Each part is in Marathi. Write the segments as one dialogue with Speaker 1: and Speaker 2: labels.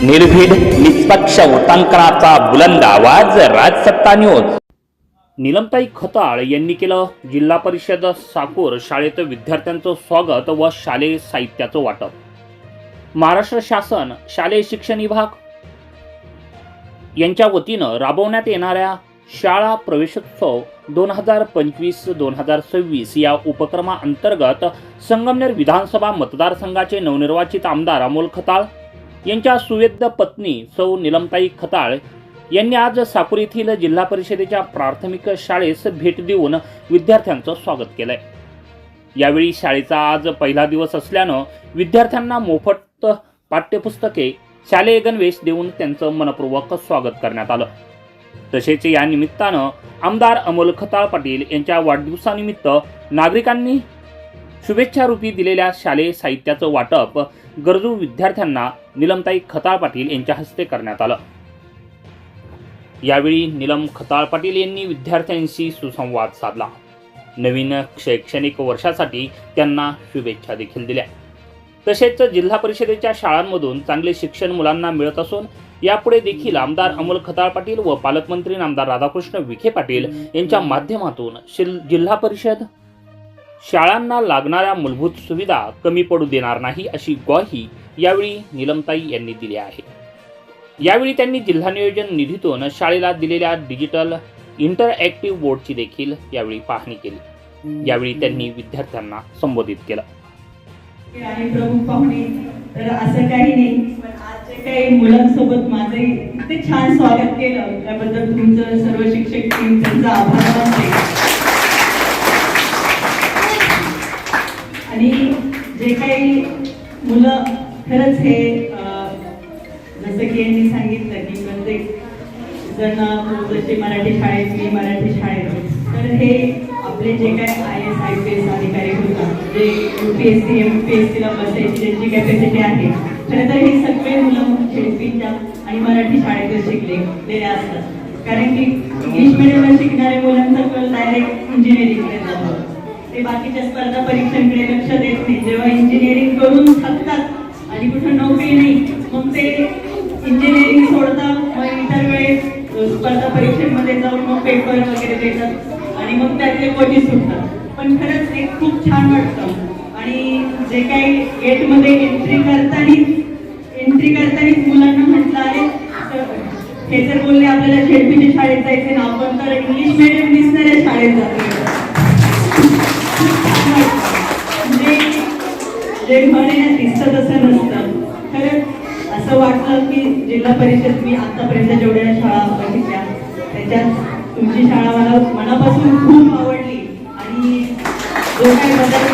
Speaker 1: निर्भीड निष्पक्ष उटांकनाचा बुलंद आवाज राजसत्ता न्यूज
Speaker 2: निलमताई खताळ यांनी केलं जिल्हा परिषद साकूर शाळेत विद्यार्थ्यांचं स्वागत व शालेय साहित्याचं वाटप. महाराष्ट्र शासन शालेय शिक्षण विभाग. यांच्या वतीनं राबवण्यात येणाऱ्या शाळा प्रवेशोत्सव दोन हजार पंचवीस दोन हजार सव्वीस या उपक्रमाअंतर्गत संगमनेर विधानसभा मतदारसंघाचे नवनिर्वाचित आमदार अमोल खताळ यांच्या सुवेद्य पत्नी सौ निलमताई खताळ यांनी आज साकूर येथील जिल्हा परिषदेच्या प्राथमिक शाळेस भेट देऊन विद्यार्थ्यांचं स्वागत केलंय. यावेळी शाळेचा आज पहिला दिवस असल्यानं विद्यार्थ्यांना मोफत पाठ्यपुस्तके शालेय गणवेश देऊन त्यांचं मनपूर्वक स्वागत करण्यात आलं. तसेच या निमित्तानं आमदार अमोल खताळ पाटील यांच्या वाढदिवसानिमित्त नागरिकांनी शुभेच्छारूपी दिलेल्या शालेय साहित्याचं वाटप गरजू विद्यार्थ्यांना निलमताई खताळ पाटील यांच्या हस्ते करण्यात आलं. यावेळी निलम खताळ पाटील यांनी विद्यार्थ्यांशी सुसंवाद साधला. नवीन शैक्षणिक वर्षासाठी त्यांना शुभेच्छा देखील दिल्या. तसेच जिल्हा परिषदेच्या शाळांमधून चांगले शिक्षण मुलांना मिळत असून यापुढे देखील आमदार अमोल खताळ पाटील व पालकमंत्री नामदार राधाकृष्ण विखे पाटील यांच्या माध्यमातून जिल्हा परिषद शाळांना लागणाऱ्या मूलभूत सुविधा कमी पडू देणार नाही अशी ग्वाही यावेळी निलमताई यांनी दिली आहे. यावेळी त्यांनी जिल्हा नियोजन निधीतून शाळेला दिलेल्या डिजिटल इंटरॅक्टिव्ह बोर्डची देखील यावेळी पाहणी केली. यावेळी त्यांनी विद्यार्थ्यांना संबोधित केलं.
Speaker 3: आणि प्रमुख पाहुणे. तर असं काही नाही पण आज जे काही मुलांसोबत माझे ते छान स्वागत केलं. त्याबद्दल तुमचं सर्व शिक्षक टीम त्यांचा आभार मानते. जे काही मुलं खरंच हे जसं की यांनी सांगितलं की प्रत्येक जण जसे मराठी शाळेत मी मराठी शाळेत तर हे आपले जे काय I S I P S अधिकारी होतात जे U P S C M P S सीला बसायची ज्यांची कॅपॅसिटी आहे. खरं तर हे सगळे मुलं झेडपीच्या आणि मराठी शाळेत शिकलेले असतात. कारण की इंग्लिश मिडियमला शिकणाऱ्या मुलांचा कल डायरेक्ट इंजिनिअरिंगकडे जातो. ते बाकीच्या स्पर्धा परीक्षांकडे लक्ष देत नाही. जेव्हा इंजिनिअरिंग करून थकतात आणि कुठं नोकरी नाही मग ते इंजिनिअरिंग सोडतात मग इतर वेळेस स्पर्धा परीक्षेमध्ये जाऊन मग पेपर वगैरे देतात आणि मग त्यातले कोटी सुटतात. पण खरंच एक खूप छान वाटतं. आणि जे काही गेटमध्ये एंट्री करतानी एंट्री करताना मुलांना म्हटलं आहे तर हे जर बोलले आपल्याला झेडपीच्या शाळेत जायचे ना आपण तर इंग्लिश मिडियम दिसणाऱ्या शाळेत जातो जे म्हणे दिसतं तसं नसतं. खरंच असं वाटलं की जिल्हा परिषद मी आतापर्यंत जेवढ्या शाळा बघितल्या त्याच्यात तुमची शाळा मला मनापासून खूप आवडली. आणि जो काही बदल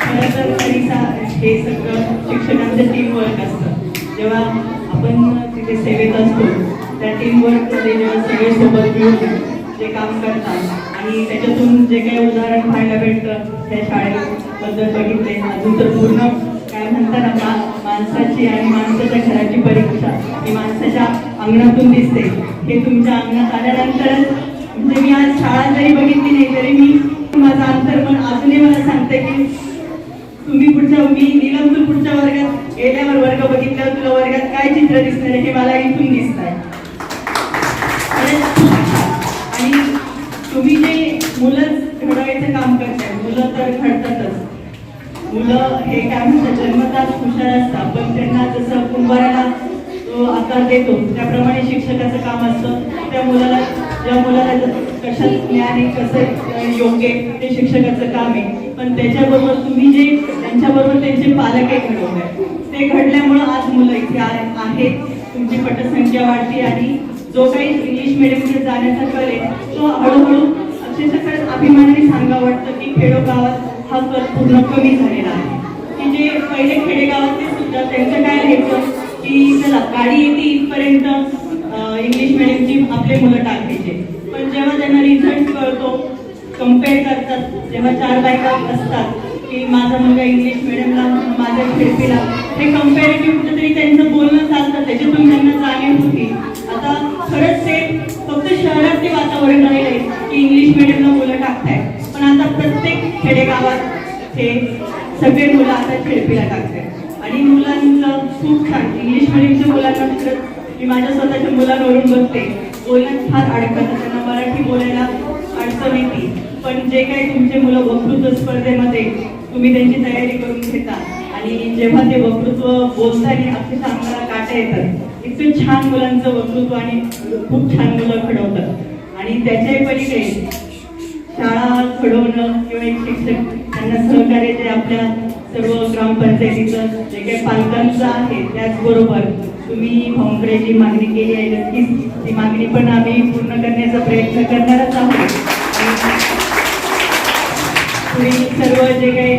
Speaker 3: खरं तर करिता हे सगळं शिक्षकांचं टीमवर्क असतं. जेव्हा आपण तिथे सेवेत असतो त्या टीमवर्कमध्ये जेव्हा सगळे सोबत मिळून जे काम करतात आणि त्याच्यातून जे काही उदाहरण पाहायला भेटतं त्या बद्दल बघितले. अजून तर पूर्ण काय म्हणतात ना माणसाची आणि माणसाच्या घराची परीक्षा. ही माणसाच्या अंगणातून दिसते. हे तुमच्या अंगणात आल्यानंतरच म्हणजे मी आज शाळा जरी बघितली नाही तरी मी माझं अंतर्मन अजूनही मला सांगते की तुम्ही पुढच्या मी नीलम तू पुढच्या वर्गात गेल्यावर वर्ग बघितल्यावर तुला वर्गात काय चित्र दिसणार हे मला इथून दिसत आहे जन्मतात असतात पण त्यांना जसं कुंभाराला तो आकार देतो त्याप्रमाणे शिक्षकाचं काम असतं. त्या मुलाला ज्या मुलाला कशात ज्ञान आहे कसं योग्य ते शिक्षकाचं काम आहे. पण त्याच्याबरोबर तुम्ही जे त्यांच्याबरोबर त्यांचे पालक आहे घडवले ते घडल्यामुळं आज मुलं इथे आहेत. तुमची पटसंख्या वाढते आणि जो काही इंग्लिश मिडियमकडे जाण्याचा कल आहे तो हळूहळू अक्षरशः खरंच अभिमानाने सांगा वाटतं की खेडोगावात हा कल पूर्ण कमी झालेला आहे. की जे पहिले खेडेगावात तर त्यांचं काय राहायचं की चला गाडी येते इथपर्यंत इंग्लिश मिडियमची आपले मुलं टाकायचे. पण जेव्हा त्यांना रिझल्ट कळतो कंपेअर करतात जेव्हा चार बायका असतात की माझा मुलगा इंग्लिश मिडियमला माझ्या खेळपीला हे कम्पॅरेटिव्ह कुठेतरी त्यांचं बोलणं चालतं त्याच्यातून त्यांना जाणीव होती. आता खरंच ते फक्त शहरात ते वातावरण राहिले की इंग्लिश मिडियमला मुलं टाकताय पण आता प्रत्येक खेडेगावात हे सगळे मुलं आता खेळपीला टाकतात आणि मुलांचं खूप छान. इंग्लिश मिडियमच्या मुलांना तिकडे मी माझ्या स्वतःच्या मुलांवरून बघते. बोलण्यात फार अडकत त्यांना मराठी बोलायला अडचण येते. पण जे काही तुमचे मुलं वक्तृत्व स्पर्धेमध्ये तुम्ही त्यांची तयारी करून घेता. आणि जेव्हा ते वक्तृत्व बोलताना अक्षरशः अंगाला काटा येतात. इतकं छान मुलांचं वक्तृत्व आणि खूप छान मुलं घडवतात. आणि त्याच्याही पलीकडे शाळा घडवणं किंवा एक शिक्षक त्यांना सहकार्य जे आपल्या सर्व ग्रामपंचायती जे काही पालकांचं आहे त्याचबरोबर तुम्ही भाऊंकडे जी मागणी केली आहे नक्कीच ती मागणी पण आम्ही पूर्ण करण्याचा प्रयत्न करणारच आहोत. तुम्ही सर्व जे काही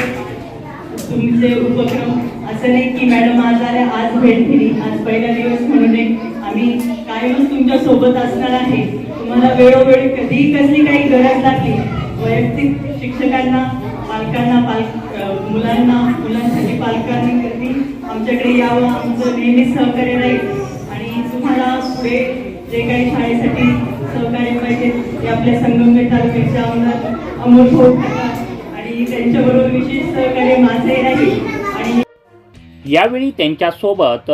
Speaker 3: तुमचे उपक्रम असं नाही की मॅडम आज आल्या आज भेट दिली आज पहिला दिवस म्हणून आम्ही कायमच तुमच्यासोबत असणार आहे. तुम्हाला वेळोवेळी कधी कसली काही गरज लागली वैयक्तिक शिक्षकांना पालकांना पालक मुलांना आमच्याकडे यावं आमचं नेहमी सहकार्य राहील. आणि तुम्हाला पुढे जे काही शाळेसाठी सहकार्य पाहिजे ते आपल्या संगमनेर तालुक्याचे आमदार अमोल भाऊ आणि त्यांच्याबरोबर विशेष सहकार्य माझंही राहील. आणि
Speaker 2: यावेळी त्यांच्यासोबत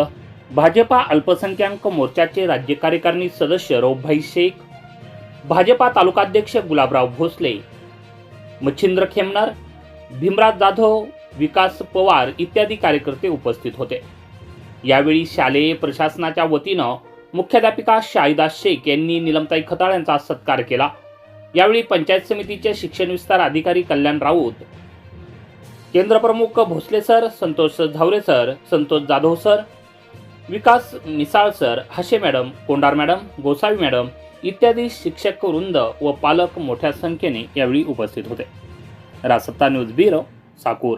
Speaker 2: भाजपा अल्पसंख्याक मोर्चाचे राज्य कार्यकारिणी सदस्य रौफभाई शेख भाजपा तालुकाध्यक्ष गुलाबराव भोसले मच्छिंद्र खेमनर भीमराज जाधव विकास पवार इत्यादी कार्यकर्ते उपस्थित होते. यावेळी शालेय प्रशासनाच्या वतीनं मुख्याध्यापिका शाहिदा शेख यांनी निलमताई खताळ यांचा सत्कार केला. यावेळी पंचायत समितीचे शिक्षण विस्तार अधिकारी Kalyan Raut केंद्रप्रमुख Bhosale sir Santosh Zaware sir Santosh Jadhav sir Vikas Misal sir Hashe madam Kondar madam Gosavi madam इत्यादी शिक्षक वृंद व पालक मोठ्या संख्येने यावेळी उपस्थित होते. Rasatta news bureau Sakur.